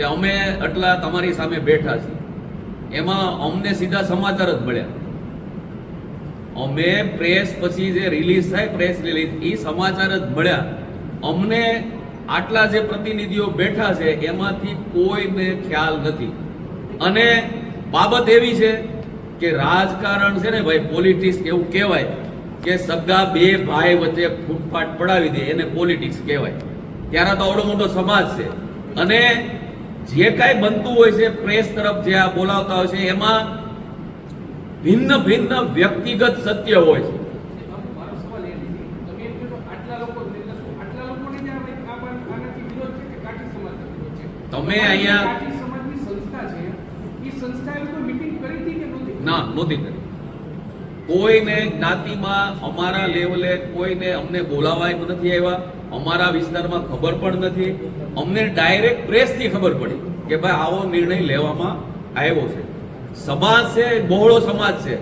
કે અમે આટલા તમારી સામે બેઠા છીએ. એમાં અમને સીધા સમાચાર જ મળ્યા. અમે પ્રેસ પછી જે રિલીઝ થાય પ્રેસ રિલીઝ એ સમાચાર જ મળ્યા. અમને આટલા જે પ્રતિનિધિઓ બેઠા છે, એમાંથી કોઈને ખ્યાલ નથી. અને બાબત એવી છે કે રાજકારણ છે ને ભાઈ પોલિટિક્સ એવું કહેવાય કે સગા બે ભાઈ વચ્ચે ફૂટફાટ પડાવી દે, એને પોલિટિક્સ કહેવાય. ત્યારે તો આવડો મોટો સમાજ છે. અને જે કાંઈ બનતું હોય છે પ્રેસ તરફ જે આ બોલાવતા હોય છે એમાં ભિન્ન ભિન્ન વ્યક્તિગત સત્ય હોય છે. તમે અહીંયા- ના નહોતી કરી. કોઈને જ્ઞાતિમાં અમારા લેવલે કોઈને અમને બોલાવાય નથી આવ્યા. અમારા વિસ્તારમાં ખબર પણ નથી. અમને ડાયરેક્ટ પ્રેસથી ખબર પડી કે ભાઈ આવો નિર્ણય લેવામાં આવ્યો છે. સમાજ છે, બહોળો સમાજ છે.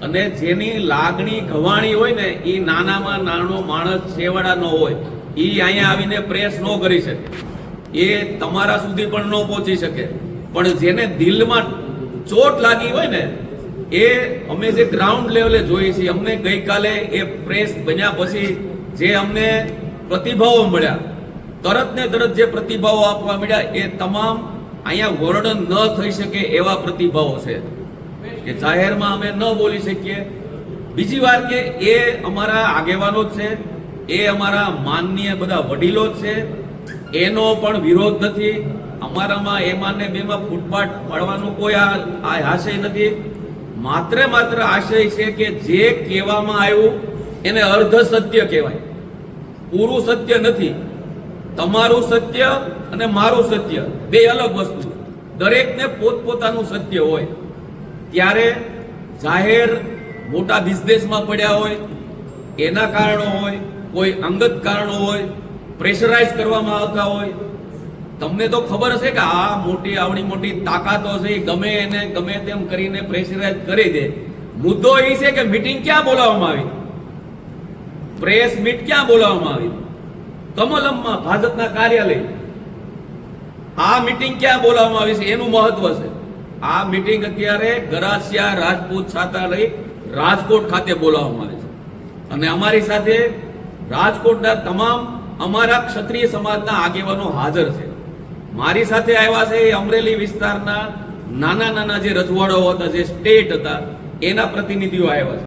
અને જેની લાગણી ઘવાણી હોય ને એ નાનામાં નાનો માણસ છેવાડા ન હોય એ અહીંયા આવીને પ્રેસ ન કરી શકે. એ તમારા સુધી પણ ન પહોંચી શકે. પણ જેને દિલમાં ચોટ લાગી હોય ને એ અમે જે ગ્રાઉન્ડ લેવલે જોઈએ છીએ, અમને ગઈકાલે એ પ્રેસ બન્યા પછી જે અમને પ્રતિભાવો મળ્યા, તરત ને તરત જે પ્રતિભાવો આપવા મળ્યા, એ તમામ અહીંયા વર્ણન ન થઈ શકે એવા પ્રતિભાવો છે. કે જાહેરમાં અમે ન બોલી શકીએ. બીજી વાર કે એ અમારા આગેવાનો જ છે, એ અમારા માનનીય બધા વડીલો જ છે, એનો પણ વિરોધ નથી. અમારામાં એમાં ને બેમાં ફૂટપાટ મળવાનો કોઈ આ આશય નથી. માત્ર માત્ર આશય છે કે જે કહેવામાં આવ્યું, એને અર્ધ સત્ય કહેવાય. પૂરું સત્ય નથી. તમારું સત્ય અને મારું સત્ય બે અલગ વસ્તુ દરેકને પોતપોતાનું સત્ય હોય. ત્યારે જાહેર મોટા બિઝનેસમાં પડ્યા હોય, એના કારણો હોય, કોઈ અંગત કારણો હોય, પ્રેશરાઇઝ કરવામાં આવતા હોય તમને તો ખબર હશે કે આ મોટી આવડી મોટી તાકાતો છે ગમે એને, ગમે તેમ કરીને પ્રેશરાઇઝ કરી દે. મુદ્દો એ છે કે મીટિંગ ક્યાં બોલાવવામાં આવી? પ્રેસ મીટ ક્યાં બોલાવવામાં આવી? કમલમમાં ભાજપના કાર્યાલય. આ મીટિંગ ક્યાં બોલાવવામાં આવી છે? એનું મહત્વ છે. આ મીટિંગ અત્યારે ગરાસિયા રાજપૂત છાત્રાલય રાજકોટ ખાતે બોલાવવામાં આવી છે. અને અમારી સાથે રાજકોટના તમામ અમારા ક્ષત્રિય સમાજના આગેવાનો હાજર છે. મારી સાથે આવ્યા છે એ અમરેલી વિસ્તારના નાના નાના જે રજવાડાઓ હતા, જે સ્ટેટ હતા, એના પ્રતિનિધિઓ આવ્યા છે.